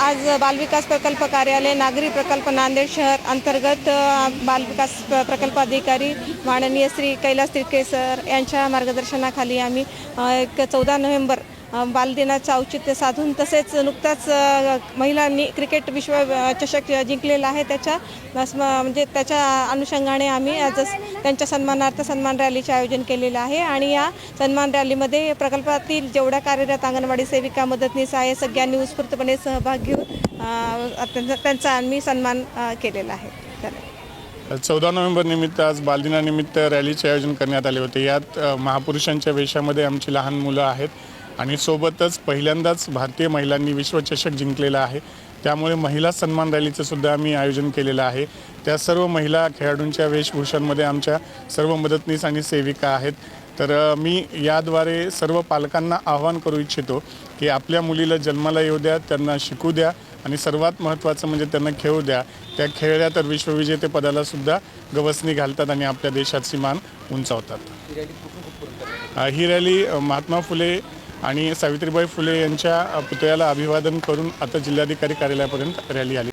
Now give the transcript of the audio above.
आज बालविकास प्रकल्प कार्यालय नागरी प्रकल्प नांदेड शहर अंतर्गत बालविकास प्रकल्प अधिकारी माननीय श्री कैलास तिरके सर यांच्या मार्गदर्शनाखाली आम्ही एक चौदा नोव्हेंबर बालदिनाचं औचित्य साधून तसेच नुकताच महिलांनी क्रिकेट विश्व चषक जिंकलेला आहे. त्याच्या स्म- म्हणजे त्याच्या अनुषंगाने आम्ही आज त्यांच्या सन्मानार्थ सन्मान रॅलीचे आयोजन केलेलं आहे. आणि या सन्मान रॅलीमध्ये प्रकल्पातील जेवढ्या कार्यरत अंगणवाडी सेविका मदतनीस आहे सगळ्यांनी उत्स्फूर्तपणे सहभाग घेऊन त्यांचा आम्ही सन्मान केलेला आहे. चौदा नोव्हेंबर निमित्त आज बालदिनानिमित्त रॅलीचे आयोजन करण्यात आले होते. यात महापुरुषांच्या वेशामध्ये आमची लहान मुलं आहेत. आणि सोबतच पहिल्यांदाच भारतीय महिलांनी विश्वचषक जिंकलेला आहे. त्यामुळे महिला सन्मान रॅलीचं सुद्धा आम्ही आयोजन केलेलं आहे. त्या सर्व महिला खेळाडूंच्या वेशभूषांमध्ये आमच्या सर्व मदतनीस आणि सेविका आहेत. तर मी याद्वारे सर्व पालकांना आवाहन करू इच्छितो की आपल्या मुलीला जन्माला येऊ द्या त्यांना शिकू द्या आणि सर्वात महत्त्वाचं म्हणजे त्यांना खेळू द्या. त्या खेळल्या तर विश्वविजेतेपदाला सुद्धा गवसणी घालतात आणि आपल्या देशाची मान उंचावतात. ही रॅली महात्मा फुले आणि सावित्रीबाई फुले यांच्या पुतळ्याला अभिवादन करून आता जिल्हाधिकारी कार्यालयापर्यंत रॅली आली.